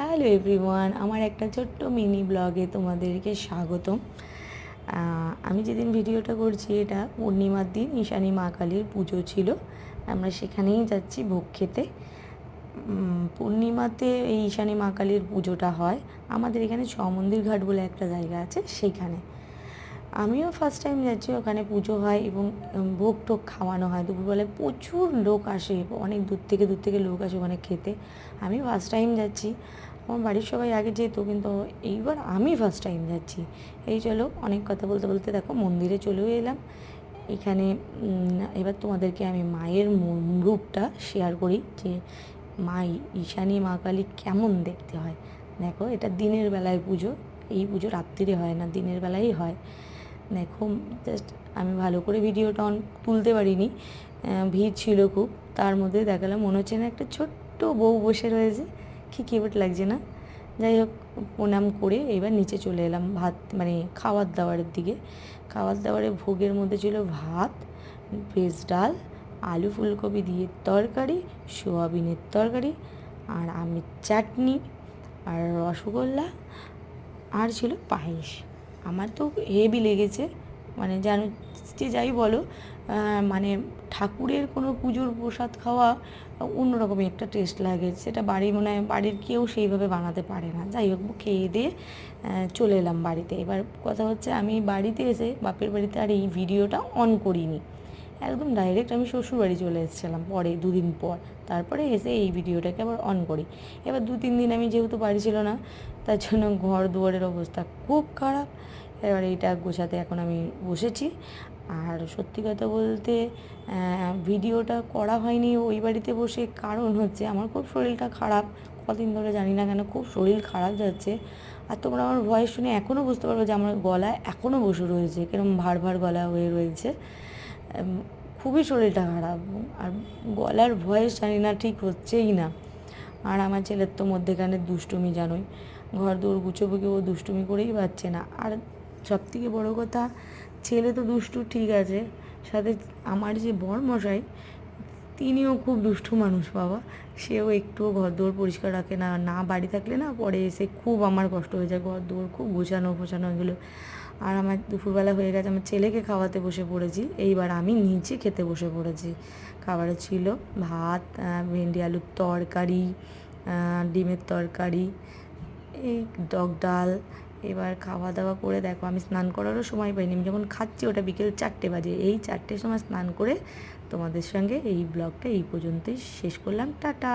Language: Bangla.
হ্যালো এভরিওয়ান আমার একটা ছোট্ট মিনি ব্লগে তোমাদেরকে স্বাগতম। আমি যেদিন ভিডিওটা করছি, এটা পূর্ণিমার দিন, ঈশানী মা কালীর পুজো ছিল। আমরা সেখানেই যাচ্ছি ভোগ খেতে। পূর্ণিমাতে এই ঈশানী মা কালীর পুজোটা হয়। আমাদের এখানে সমন্দির ঘাট বলে একটা জায়গা আছে সেইখানে আমিও ফার্স্ট টাইম যাচ্ছি, ওখানে পুজো হয় এবং ভোগ টোগ খাওয়ানো হয়। দুপুরবেলায় প্রচুর লোক আসে, অনেক দূর থেকে দূর থেকে লোক আসে ওখানে খেতে। আমি ফার্স্ট টাইম যাচ্ছি। আমার বাড়ির সবাই আগে যেত, কিন্তু এইবার আমি ফার্স্ট টাইম যাচ্ছি। এই চলো, অনেক কথা বলতে বলতে দেখো, মন্দিরে চলেও এলাম। এখানে এবার তোমাদেরকে আমি মায়ের রূপটা শেয়ার করি যে, মা ঈশানী, মা কালী কেমন দেখতে হয়। দেখো, এটা দিনের বেলায় পুজো, এই পুজো রাত্রিরে হয় না, দিনের বেলায় হয়। দেখো জাস্ট আমি ভালো করে ভিডিওটা অন তুলতে পারিনি ভিড় ছিল খুব। তার মধ্যে দেখালাম, মনে হচ্ছে না একটা ছোট্ট বউ বসে রয়েছে। কি কিউট লাগছে না? যাই হোক, প্রণাম করে এবার নিচে চলে এলাম ভাত মানে খাবার দাবারের দিকে। খাবার দাবারের ভোগের মধ্যে ছিল ভাত, ভেজ ডাল, আলু ফুলকপি দিয়ে তরকারি, সোয়াবিনের তরকারি, আর আমের চাটনি, আর রসগোল্লা, আর ছিল পায়েস। আমার তো হেভি লেগেছে। মানে জানো যে যাই বলো মানে ঠাকুরের কোনো পুজোর প্রসাদ খাওয়া অন্যরকমই একটা টেস্ট লাগে। সেটা বাড়ি মনে হয়, বাড়ির কেউ সেইভাবে বানাতে পারে না। যাই হোক, খেয়ে দিয়ে চলে এলাম বাড়িতে। এবার কথা হচ্ছে, আমি বাড়িতে এসে বাপের বাড়িতে আর এই ভিডিওটা অন করিনি। একদম ডাইরেক্ট আমি শ্বশুরবাড়ি চলে এসেছিলাম, পরে দুদিন পর। তারপরে এসে এই ভিডিওটাকে আবার অন করি। এবার দু তিন দিন আমি যেহেতু বাড়ি ছিল না, তার জন্য ঘর দুয়ারের অবস্থা খুব খারাপ। এবার এইটা গোছাতে এখন আমি বসেছি। আর সত্যি কথা বলতে ভিডিওটা করা হয়নি ওই বাড়িতে বসে। কারণ হচ্ছে আমার খুব শরীরটা খারাপ। কদিন ধরে জানি না কেন খুব শরীর খারাপ যাচ্ছে। আর তোমরা আমার ভয়েস শুনে এখনও বুঝতে পারবে যে আমার গলা এখনও বসে রয়েছে কীরকম ভার ভার গলা হয়ে রয়েছে। খুবই শরীরটা খারাপ আর গলার ভয়েস জানি না ঠিক হচ্ছেই না। আর আমার ছেলের তো মধ্যেখানে দুষ্টুমি জানোই। ঘর দৌড় গুছো বুকে ও দুষ্টুমি করেই পাচ্ছে না। আর সব থেকে বড়ো কথা, ছেলে তো দুষ্টু ঠিক আছে, সাথে আমার যে বর মশাই তিনিও খুব দুষ্টু মানুষ, বাবা। সেও একটুও ঘর দৌড় পরিষ্কার রাখে না। না বাড়ি থাকলে না পরে এসে খুব আমার কষ্ট হয়ে যায় ঘর দৌড় খুব গোছানো ফোছানো এগুলো। আর আমার দুপুরবেলা হয়ে গেছে, আমার ছেলেকে খাওয়াতে বসে পড়েছি। এইবার আমি নিচে খেতে বসে পড়েছি। খাবারে ছিল ভাত ভেন্ডি আলুর তরকারি ডিমের তরকারি, এই টক ডাল এবার খাওয়া দাওয়া করে দেখো, আমি স্নান করারও সময় পাইনি। আমি যখন খাচ্ছি ওটা বিকেল চারটে বাজে। এই চারটের সময় স্নান করে তোমাদের সঙ্গে এই ব্লগটা এই পর্যন্তই শেষ করলাম। টাটা!